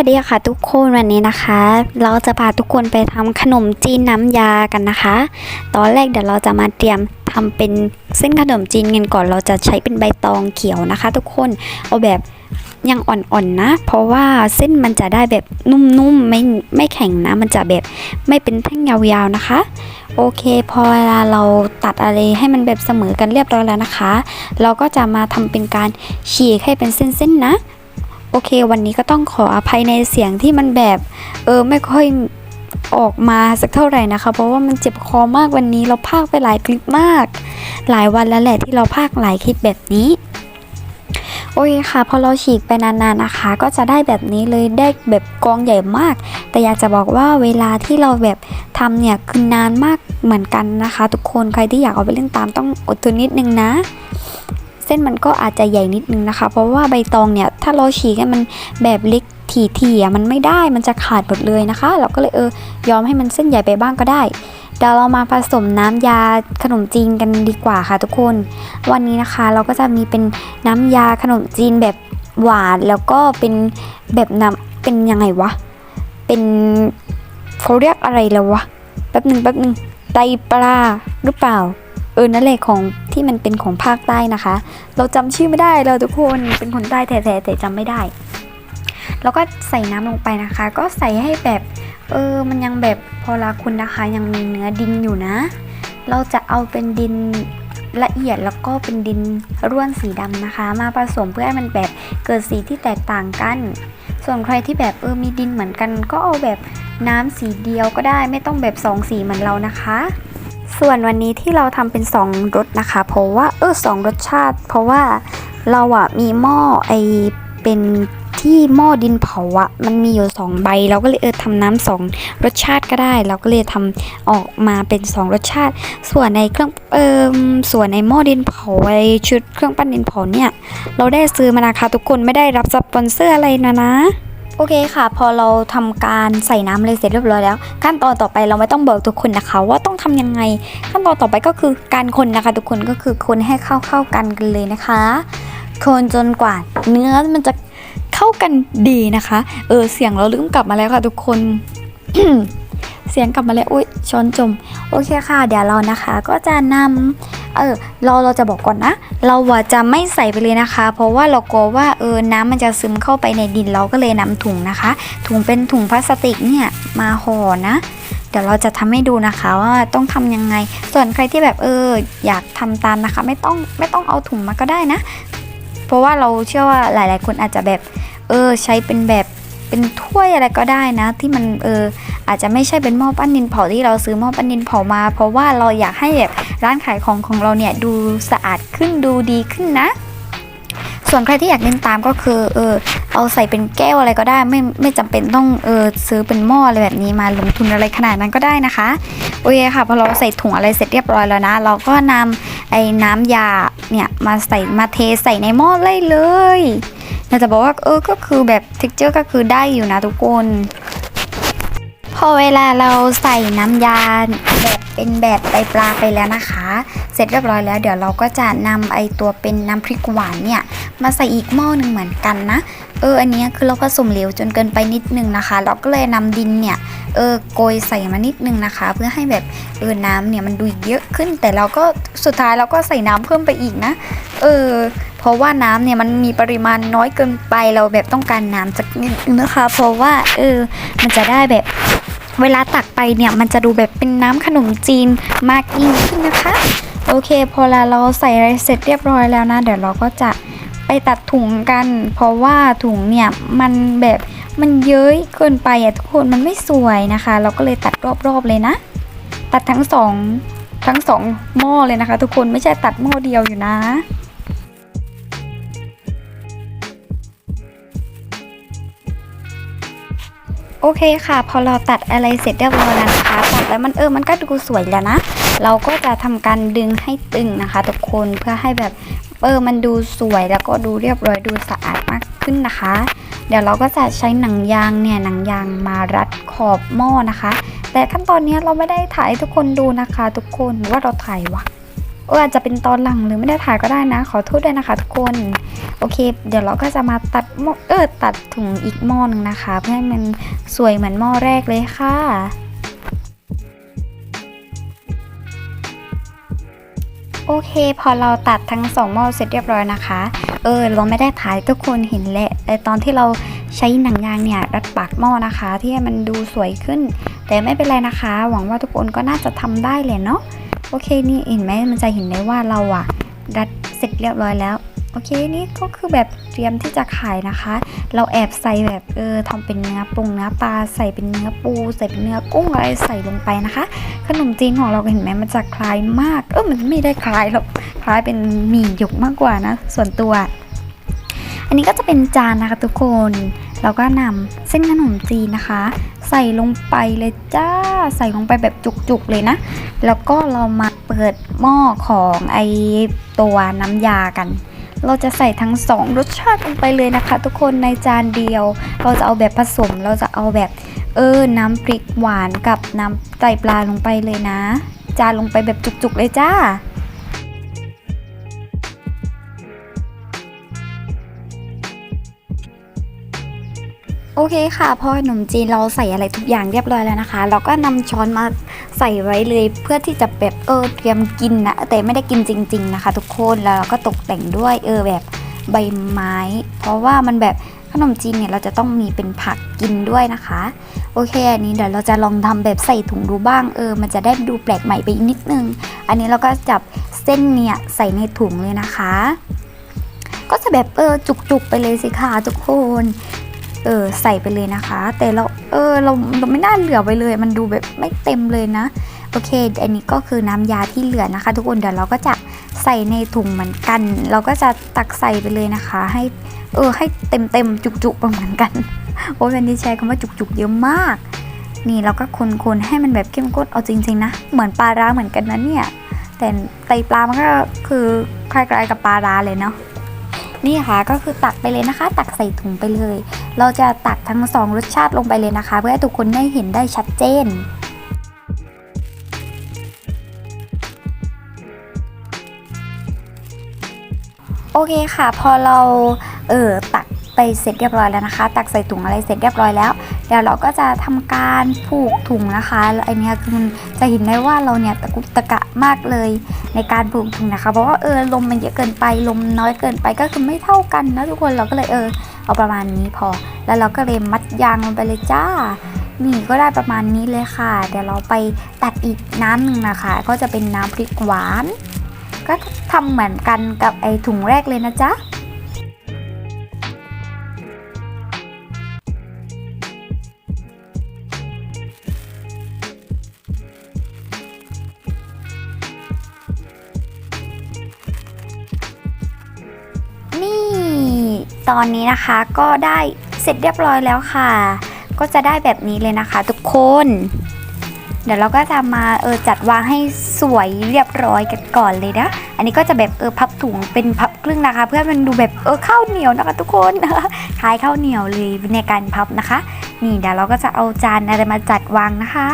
วัสดีค่ะทุกคนวันนี้นะคะ เราจะพาทุกคนไปทำขนมจีนน้ำยากันนะคะ ตอนแรกเดี๋ยวเราจะมาเตรียมทำเป็นเส้นขนมจีนกันก่อน เราจะใช้เป็นใบตองเขียวนะคะ ทุกคนเอาแบบยังอ่อนๆนะ เพราะว่าเส้นมันจะได้แบบนุ่มๆไม่ไม่แข็งนะ มันจะแบบไม่เป็นแท่งยาวๆนะคะ โอเค พอเวลาเราตัดอะไรให้มันแบบเสมอกันเรียบร้อยแล้วนะคะ เราก็จะมาทำเป็นการฉีกให้เป็นเส้นๆนะ เควันนี้ก็ต้องขออภัยในเสียงที่มันแบบเออไม่ค่อยออกมาสักเท่าไหร่นะคะ เพราะว่ามันเจ็บคอมากวันนี้เราพากไปหลายคลิปมาก หลายวันแล้วแหละที่เราพากหลายคลิปแบบนี้โอเคค่ะพอเราฉีกไปนานๆนะคะ ก็จะได้แบบนี้เลยได้แบบกองใหญ่มาก แต่อยากจะบอกว่าเวลาที่เราแบบทำเนี่ยคือนานมากเหมือนกันนะคะ ทุกคนใครที่อยากเอาไปเล่นตามต้องอดทนนิดนึงนะ เส้นมันก็อาจจะใหญ่นิดนึงนะคะ เพราะว่าใบตองเนี่ยถ้าเราฉีกให้มันแบบเล็กถี่ๆอะมันไม่ได้มันจะขาดหมดเลยนะคะ เราก็เลยเออยอมให้มันเส้นใหญ่ไปบ้างก็ได้เดี๋ยวเรามาผสมน้ำยาขนมจีนกันดีกว่าค่ะทุกคน วันนี้นะคะเราก็จะมีเป็นน้ำยาขนมจีนแบบหวานแล้วก็เป็นแบบน้ำเป็นยังไงวะ เป็นเขาเรียกอะไรแล้ววะแป๊บหนึ่งแป๊บหนึ่งไตปลาหรือเปล่า เออนั่นแหละของที่มันเป็นของภาคใต้นะคะ เราจำชื่อไม่ได้เราทุกคนเป็นคนใต้แท้ๆแต่จำไม่ได้ แล้วก็ใส่น้ำลงไปนะคะ ก็ใส่ให้แบบเออมันยังแบบพอละคุณนะคะ ยังมีเนื้อดินอยู่นะ เราจะเอาเป็นดินละเอียดแล้วก็เป็นดินร่วนสีดำนะคะ มาผสมเพื่อให้มันแบบเกิดสีที่แตกต่างกัน ส่วนใครที่แบบเออมีดินเหมือนกัน ก็เอาแบบน้ำสีเดียวก็ได้ไม่ต้องแบบสองสีเหมือนเรานะคะ ส่วนวันนี้ที่เราทำเป็น 2รสนะคะ เพราะว่าเออสองรสชาติ เพราะว่าเราอะมีหม้อไอเป็นที่หม้อดินเผาอะมันมีอยู่ 2 ใบ เราก็เลยเออทำน้ำสองรสชาติก็ได้ เราก็เลยทำออกมาเป็น 2 รสชาติ ส่วนในเครื่องเออส่วนในหม้อดินเผาไอชุดเครื่องปั้นดินเผาเนี่ย เราได้ซื้อมานะคะทุกคนไม่ได้รับสปอนเซอร์อะไรนะนะ โอเคค่ะ พอเราทำการใส่น้ำเลยเสร็จเรียบร้อยแล้ว ขั้นตอนต่อไปเราไม่ต้องบอกทุกคนนะคะ ว่าต้องทำยังไง ขั้นตอนต่อไปก็คือการคนนะคะ ทุกคนก็คือคนให้เข้าเข้ากันกันเลยนะคะ คนจนกว่าเนื้อมันจะเข้ากันดีนะคะ เออเสียงเราลืมกลับมาแล้วค่ะ ทุกคนเสียงกลับมาแล้วอุ้ยช้อนจม โอเคค่ะ เดี๋ยวเรานะคะ ก็จะนำ เออเราเราจะบอกก่อนนะ เราอะจะไม่ใส่ไปเลยนะคะ เพราะว่าเรากลัวว่าเออน้ำมันจะซึมเข้าไปในดินเราก็เลยนำถุงนะคะ ถุงเป็นถุงพลาสติกเนี่ยมาห่อนะเดี๋ยวเราจะทำให้ดูนะคะว่าต้องทำยังไง ส่วนใครที่แบบเอออยากทำตามนะคะ ไม่ต้องไม่ต้องเอาถุงมาก็ได้นะ เพราะว่าเราเชื่อว่าหลาย ๆ คนอาจจะแบบเออใช้เป็นแบบเป็นถ้วยอะไรก็ได้นะ ที่มันเออ อาจจะไม่ใช่เป็นหม้อปั้นดินเผาที่เราซื้อหม้อปั้นดินเผามา เพราะว่าเราอยากให้แบบร้านขายของของเราเนี่ยดูสะอาดขึ้นดูดีขึ้นนะ ส่วนใครที่อยากเล่นตามก็คือเออเอาใส่เป็นแก้วอะไรก็ได้ไม่ไม่จำเป็นต้องเออซื้อเป็นหม้ออะไรแบบนี้มาลงทุนอะไรขนาดนั้นก็ได้นะคะโอเคค่ะพอเราใส่ถุงอะไรเสร็จเรียบร้อยแล้วนะ เราก็นำไอ้น้ำยาเนี่ยมาใส่มาเทใส่ในหม้อเลยเลยเราจะบอกว่าเออก็คือแบบ t e x t อร์ก็คือได้อยู่นะทุกคน พอเวลาเราใส่น้ำยาแบบเป็นแบบไตปลาไปแล้วนะคะ เสร็จเรียบร้อยแล้วเดี๋ยวเราก็จะนำไอตัวเป็นน้ำพริกหวานเนี่ยมาใส่อีกหม้อหนึ่งเหมือนกันนะเอออันนี้คือเราผสมเหลวจนเกินไปนิดนึงนะคะ เราก็เลยนำดินเนี่ยเออโกยใส่มานิดนึงนะคะ เพื่อให้แบบเออน้ำเนี่ยมันดูเยอะขึ้น แต่เราก็สุดท้ายเราก็ใส่น้ำเพิ่มไปอีกนะ เออเพราะว่าน้ำเนี่ยมันมีปริมาณน้อยเกินไปเราแบบต้องการน้ำสักนิดนึงนะคะ เพราะว่าเออมันจะได้แบบ เวลาตักไปเนี่ยมันจะดูแบบเป็นน้ำขนมจีนมากยิ่งขึ้นนะคะ โอเค พอเราเราใส่อะไรเสร็จเรียบร้อยแล้วนะ เดี๋ยวเราก็จะไปตัดถุงกัน เพราะว่าถุงเนี่ยมันแบบมันเย้ยเกินไปอะทุกคนมันไม่สวยนะคะ เราก็เลยตัดรอบๆเลยนะ ตัดทั้งสองทั้งสองหม้อเลยนะคะ ทุกคนไม่ใช่ตัดหม้อเดียวอยู่นะ เคค่ะ พอเราตัดอะไรเสร็จเรียบร้อยแล้วนะคะตัดแล้วมันเออมันก็ดูสวยแล้วนะ เราก็จะทำการดึงให้ตึงนะคะ ทุกคนเพื่อให้แบบเออมันดูสวยแล้วก็ดูเรียบร้อยดูสะอาดมากขึ้นนะคะ เดี๋ยวเราก็จะใช้หนังยางเนี่ยหนังยางมารัดขอบหม้อนะคะ แต่ขั้นตอนนี้เราไม่ได้ถ่ายทุกคนดูนะคะ ทุกคนว่าเราถ่ายวะ เออาจจะเป็นตอนหลังหรือไม่ได้ถ่ายก็ได้นะ ขอโทษด้วยนะคะ ทุกคน โอเค เดี๋ยวเราก็จะมาตัดหม้อเออตัดถุงอีกหม้อหนึ่งนะคะ เพื่อให้มันสวยเหมือนหม้อแรกเลยค่ะโอเค พอเราตัดทั้งสองหม้อเสร็จเรียบร้อยนะคะ เออเราไม่ได้ถ่ายทุกคนเห็นแหละแต่ตอนที่เราใช้หนังยางเนี่ยรัดปากหม้อนะคะ ที่ให้มันดูสวยขึ้น แต่ไม่เป็นไรนะคะ หวังว่าทุกคนก็น่าจะทำได้เลยเนาะ โอเคนี่เห็นไหมมันจะเห็นได้ว่าเราอะรัดเสร็จเรียบร้อยแล้วโอเคนี่ก็คือแบบเตรียมที่จะขายนะคะ เราแอบใส่แบบเออทำเป็นเนื้อปรุงเนื้อปลาใส่เป็นเนื้อปู ใส่เป็นเนื้อกุ้งอะไรใส่ลงไปนะคะ ขนมจีนของเราเห็นไหมมันจะคล้ายมากเออมันไม่ได้คล้ายหรอกคล้ายเป็นหมี่หยกมากกว่านะ ส่วนตัว อันนี้ก็จะเป็นจานนะคะทุกคน เราก็นำเส้นขนมจีนนะคะ ใส่ลงไปเลยจ้า ใส่ลงไปแบบจุกๆเลยนะ แล้วก็เรามาเปิดหม้อของไอตัวน้ำยากัน เราจะใส่ทั้งสองรสชาติลงไปเลยนะคะ ทุกคนในจานเดียว เราจะเอาแบบผสม เราจะเอาแบบเออ น้ำพริกหวานกับน้ำไตปลาลงไปเลยนะ จานลงไปแบบจุกๆเลยจ้า โอเคค่ะพอขนมจีนเราใส่อะไรทุกอย่างเรียบร้อยแล้วนะคะ เราก็นำช้อนมาใส่ไว้เลยเพื่อที่จะแบบเออเตรียมกินนะแต่ไม่ได้กินจริง ๆนะคะ ทุกคนแล้วเราก็ตกแต่งด้วยเออแบบใบไม้ เพราะว่ามันแบบขนมจีนเนี่ยเราจะต้องมีเป็นผักกินด้วยนะคะ โอเค อันนี้เดี๋ยวเราจะลองทำแบบใส่ถุงดูบ้างเออ มันจะได้ดูแปลกใหม่ไปนิดนึง อันนี้เราก็จับเส้นเนี่ยใส่ในถุงเลยนะคะ ก็จะแบบเออจุกๆไปเลยสิคะทุกคน เออใส่ไปเลยนะคะ แต่เราเออเราเราไม่น่าเหลือไปเลย มันดูแบบไม่เต็มเลยนะ โอเค อันนี้ก็คือน้ำยาที่เหลือนะคะ ทุกคนเดี๋ยวเราก็จะใส่ในถุงเหมือนกัน เราก็จะตักใส่ไปเลยนะคะ ให้เออให้เต็มเต็มจุกๆประมาณกันโอ้ยวันนี้ใช้คำว่าจุกๆเยอะมาก นี่เราก็คนๆให้มันแบบเข้มข้นเอาจริงๆนะ เหมือนปลาร้าเหมือนกันนะเนี่ย แต่ไตปลามันก็คือคล้ายๆกับปลาร้าเลยเนาะนี่ค่ะก็คือตักไปเลยนะคะ ตักใส่ถุงไปเลย เราจะตักทั้งสองรสชาติลงไปเลยนะคะ เพื่อให้ทุกคนได้เห็นได้ชัดเจนโอเคค่ะ พอเราเออตักไปเสร็จเรียบร้อยแล้วนะคะ ตักใส่ถุงอะไรเสร็จเรียบร้อยแล้ว เดี๋ยวเราก็จะทำการผูกถุงนะคะแล้วไอเนี้ยคือมันจะเห็นได้ว่าเราเนี่ยตะกุกตะกะมากเลยในการผูกถุงนะคะ เพราะว่าเออลมมันเยอะเกินไปลมน้อยเกินไปก็คือไม่เท่ากันนะทุกคนเราก็เลยเออ เอาประมาณนี้พอ แล้วเราก็เลยมัดยางลงไปเลยจ้านี่ก็ได้ประมาณนี้เลยค่ะ เดี๋ยวเราไปตัดอีกน้ำหนึ่งนะคะ ก็จะเป็นน้ำพริกหวาน ก็ทำเหมือนกันกับไอถุงแรกเลยนะจ๊ะ ตอนนี้นะคะ ก็ได้เสร็จเรียบร้อยแล้วค่ะ ก็จะได้แบบนี้เลยนะคะ ทุกคน เดี๋ยวเราก็จะมาเออจัดวางให้สวยเรียบร้อยกันก่อนเลยนะ อันนี้ก็จะแบบเออพับถุงเป็นพับครึ่งนะคะ เพื่อมันดูแบบเออข้าวเหนียวนะคะ ทุกคนคล้ายข้าวเหนียวเลยในการพับนะคะ นี่เดี๋ยวเราก็จะเอาจานอะไรมาจัดวางนะคะ